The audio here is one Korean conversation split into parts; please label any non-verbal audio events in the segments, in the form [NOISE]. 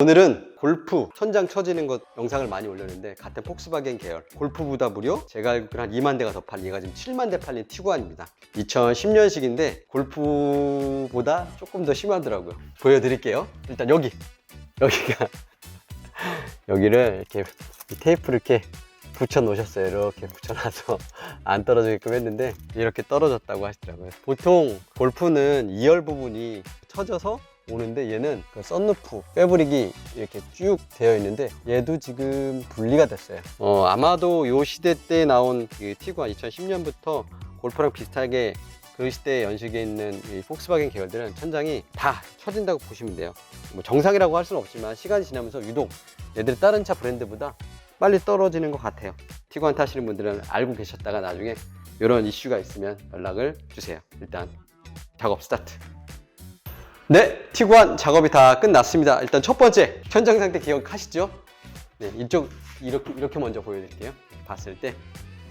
오늘은 골프 천장 쳐지는 것 영상을 많이 올렸는데 같은 폭스바겐 계열 골프보다 무려 제가 알기로 한 2만 대가 더 팔린 얘가 지금 7만 대 팔린 티구안입니다. 2010년식인데 골프보다 조금 더 심하더라고요. 보여드릴게요. 일단 여기 여기가 [LAUGHS] 여기를 이렇게 이 테이프를 이렇게 붙여 놓으셨어요. 이렇게 붙여놔서 [LAUGHS] 안 떨어지게끔 했는데 이렇게 떨어졌다고 하시더라고요. 보통 골프는 2열 부분이 쳐져서 오는데 얘는 그 썬루프 패브릭이 이렇게 쭉 되어 있는데 얘도 지금 분리가 됐어요. 어, 아마도 요 시대 때 나온 그 티구안 2010년부터 골프랑 비슷하게 그 시대 연식에 있는 이 폭스바겐 계열들은 천장이 다 쳐진다고 보시면 돼요. 뭐 정상이라고 할 수는 없지만 시간이 지나면서 유독 얘들이 다른 차 브랜드보다 빨리 떨어지는 것 같아요. 티구안 타시는 분들은 알고 계셨다가 나중에 이런 이슈가 있으면 연락을 주세요. 일단 작업 스타트 네, 티구안 작업이 다 끝났습니다. 일단 첫 번째 현장 상태 기억하시죠? 네, 이쪽 이렇게 이렇게 먼저 보여드릴게요. 봤을 때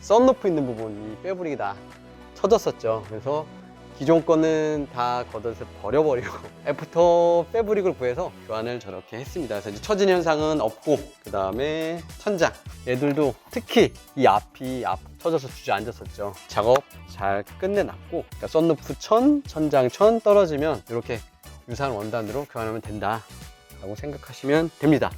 썬루프 있는 부분이 빼부리기 다 쳐졌었죠. 그래서 기존 거는 다 걷어서 버려버리고 [LAUGHS] 애프터 패브릭을 구해서 교환을 저렇게 했습니다. 그래서 이제 처진 현상은 없고 그 다음에 천장 얘들도 특히 이 앞이 앞 쳐져서 주저앉았었죠. 작업 잘 끝내놨고 그러니까 썬루프 천, 천장 천 떨어지면 이렇게 유사한 원단으로 교환하면 된다 라고 생각하시면 됩니다